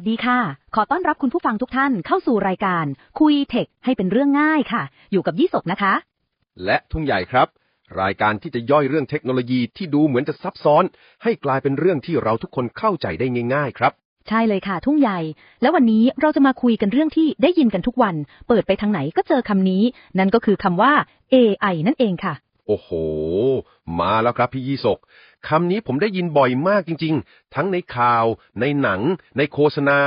สดีค่ะ ขอต้อนรับคุณผู้ฟังทุกท่านเข้าสู่รายการ คุยเทคให้เป็นเรื่องง่ายค่ะ อยู่กับยี่สกนะคะ และทุ่งใหญ่ครับ รายการที่จะย่อยเรื่องเทคโนโลยีที่ดูเหมือนจะซับซ้อน ให้กลายเป็นเรื่องที่เราทุกคนเข้าใจได้ง่าย ๆ ครับ ใช่เลยค่ะ ทุ่งใหญ่ แล้ววันนี้เราจะมาคุยกันเรื่องที่ได้ยินกันทุกวัน เปิดไปทางไหนก็เจอคำนี้ นั่นก็คือคำว่า AI นั่นเองค่ะโอ้โห มาแล้วครับพี่ยี่สกคำนี้ผมได้ยินบ่อยมากจริง ๆ ทั้งในข่าว ในหนัง ในโฆษณา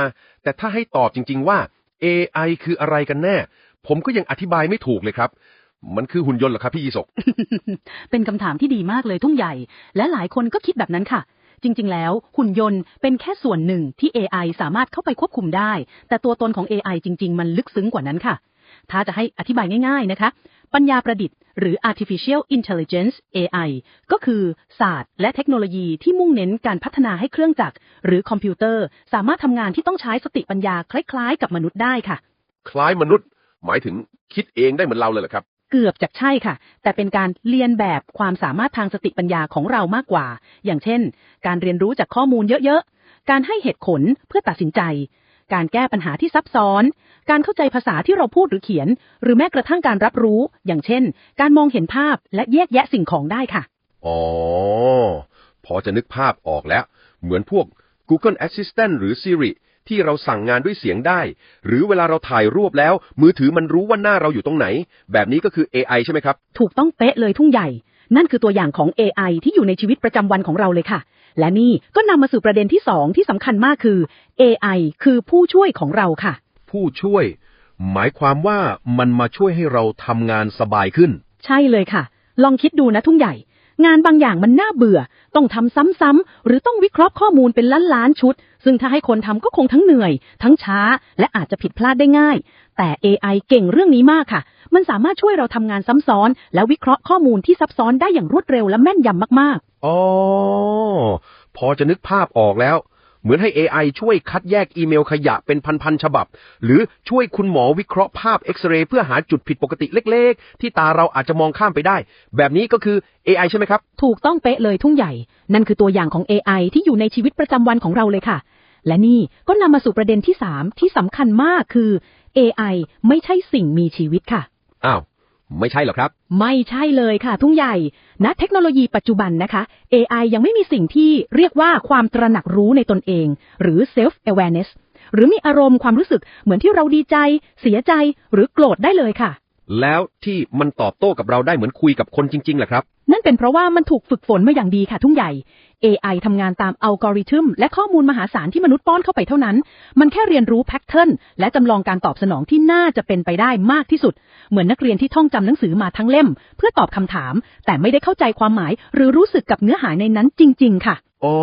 แต่ถ้าให้ตอบจริง ๆ ว่า AI คืออะไรกันแน่ ผมก็ยังอธิบายไม่ถูกเลยครับ มันคือหุ่นยนต์เหรอครับพี่ยี่สกเป็นคำถามที่ดีมากเลยทุ่งใหญ่ และหลายคนก็คิดแบบนั้นค่ะ จริง ๆ แล้วหุ่นยนต์เป็นแค่ส่วนหนึ่งที่ AI สามารถเข้าไปควบคุมได้ แต่ตัวตนของ AI จริง ๆ มันลึกซึ้งกว่านั้นค่ะ ถ้าจะให้อธิบายง่าย ๆ นะคะ ปัญญาประดิษฐ์ หรือ artificial intelligence AI ก็คือศาสตร์และเทคโนโลยีที่มุ่งเน้นการพัฒนาให้เครื่องจักร หรือคอมพิวเตอร์ สามารถทำงานที่ต้องใช้สติปัญญาคล้ายๆ กับมนุษย์ได้ค่ะ คล้ายมนุษย์ หมายถึงคิดเองได้เหมือนเราเลยเหรอครับ เกือบจะใช่ค่ะ แต่เป็นการเรียนแบบความสามารถทางสติปัญญาของเรามากกว่า อย่างเช่น การเรียนรู้จากข้อมูลเยอะๆ การให้เหตุผลเพื่อตัดสินใจ การแก้ปัญหาที่ซับซ้อน การเข้าใจภาษาที่เราพูดหรือเขียน หรือแม้กระทั่งการรับรู้ อย่างเช่น การมองเห็นภาพและแยกแยะสิ่งของได้ค่ะ อ๋อ พอจะนึกภาพออกแล้ว เหมือนพวก Google Assistant หรือ Siri ที่เราสั่งงานด้วยเสียงได้ หรือเวลาเราถ่ายรูปแล้ว มือถือมันรู้ว่าหน้าเราอยู่ตรงไหน แบบนี้ก็คือ AI ใช่ไหมครับ ถูกต้องเป๊ะเลยทุ่งใหญ่ นั่นคือตัวอย่างของ AI ที่อยู่ในชีวิตประจำวันของเราเลยค่ะ และนี่ก็นำมาสู่ประเด็นที่สองที่สำคัญมากคือ AI คือผู้ช่วยของเราค่ะ ผู้ช่วย หมายความว่ามันมาช่วยให้เราทำงานสบายขึ้น ใช่เลยค่ะ ลองคิดดูนะทุ่งใหญ่ งานบางอย่างมันน่าเบื่อ ต้องทำซ้ำๆหรือต้องวิเคราะห์ข้อมูลเป็นล้านๆชุด ซึ่งถ้าให้คนทำก็คงทั้งเหนื่อย ทั้งช้า และอาจจะผิดพลาดได้ง่าย แต่ AI เก่งเรื่องนี้มากค่ะ มันสามารถช่วยเราทำงานซ้ำซ้อน และวิเคราะห์ข้อมูลที่ซับซ้อนได้อย่างรวดเร็วและแม่นยำมากๆอ๋อพอจะนึกภาพออกแล้ว เหมือนให้ AI ช่วยคัดแยกอีเมลขยะเป็นพันๆฉบับ หรือช่วยคุณหมอวิเคราะห์ภาพเอ็กซเรย์เพื่อหาจุดผิดปกติเล็กๆ ที่ตาเราอาจจะมองข้ามไปได้ แบบนี้ก็คือ AI ใช่ไหมครับๆถูกต้องเป๊ะเลยทุ่งใหญ่ นั่นคือตัวอย่างของ AI ที่อยู่ในชีวิตประจำวันของเราเลยค่ะ และนี่ก็นำมาสู่ประเด็นที่ 3 ที่สำคัญมากคือ AI ไม่ใช่สิ่งมีชีวิตค่ะอ้าว ไม่ใช่หรอครับ ไม่ใช่เลยค่ะ ทุ่งใหญ่ณเทคโนโลยีปัจจุบันนะคะ AI ยังไม่มีสิ่งที่เรียกว่าความตระหนักรู้ในตนเอง หรือ self awareness หรือมีอารมณ์ความรู้สึกเหมือนที่เราดีใจ เสียใจหรือโกรธได้เลยค่ะ แล้วที่มันตอบโต้กับเราได้เหมือนคุยกับคนจริงๆแหละครับ นั่นเป็นเพราะว่ามันถูกฝึกฝนมาอย่างดีค่ะทุ่งใหญ่ AI ทำงานตามอัลกอริทึมและข้อมูลมหาศาลที่มนุษย์ป้อนเข้าไปเท่านั้น มันแค่เรียนรู้แพทเทิร์นและจำลองการตอบสนองที่น่าจะเป็นไปได้มากที่สุด เหมือนนักเรียนที่ท่องจำหนังสือมาทั้งเล่ม เพื่อตอบคำถาม แต่ไม่ได้เข้าใจความหมาย หรือรู้สึกกับเนื้อหาในนั้นจริง ๆ ค่ะ อ๋อ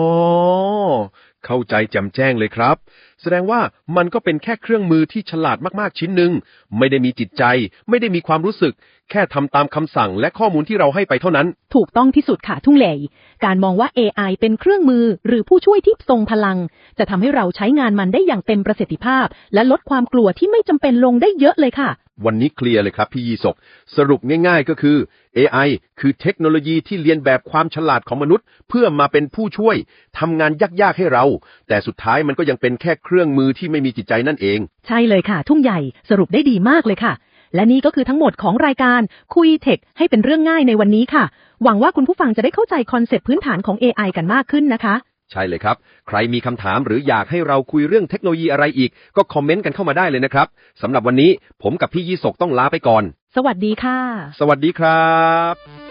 เข้าใจแจ่มแจ้งเลยครับ แสดงว่ามันก็เป็นแค่เครื่องมือที่ฉลาดมากๆชิ้นหนึ่ง ไม่ได้มีจิตใจ ไม่ได้มีความรู้สึก แค่ทำตามคำสั่งและข้อมูลที่เราให้ไปเท่านั้น ถูกต้องที่สุดค่ะทุ่งเหลยการมองว่า AI เป็นเครื่องมือหรือผู้ช่วยที่ทรงพลัง จะทำให้เราใช้งานมันได้อย่างเต็มประสิทธิภาพ และลดความกลัวที่ไม่จำเป็นลงได้เยอะเลยค่ะ วันนี้เคลียร์เลยครับพี่ยีศกสรุปง่ายๆก็คือ AI คือเทคโนโลยีที่เรียนแบบความฉลาดของมนุษย์ เพื่อมาเป็นผู้ช่วยทำงานยากๆให้เรา แต่สุดท้ายมันก็ยังเป็นแค่เครื่องมือที่ไม่มีจิตใจนั่นเอง ใช่เลยค่ะ ทุ่งใหญ่สรุปได้ดีมากเลยค่ะ และนี่ก็คือทั้งหมดของรายการคุยเทคให้เป็นเรื่องง่ายในวันนี้ค่ะ หวังว่าคุณผู้ฟังจะได้เข้าใจคอนเซปต์พื้นฐานของ AI กันมากขึ้นนะคะ ใช่เลยครับ ใครมีคำถามหรืออยากให้เราคุยเรื่องเทคโนโลยีอะไรอีก ก็คอมเมนต์กันเข้ามาได้เลยนะครับสำหรับวันนี้ผมกับพี่ยีศกต้องลาไปก่อน สวัสดีค่ะ สวัสดีครับ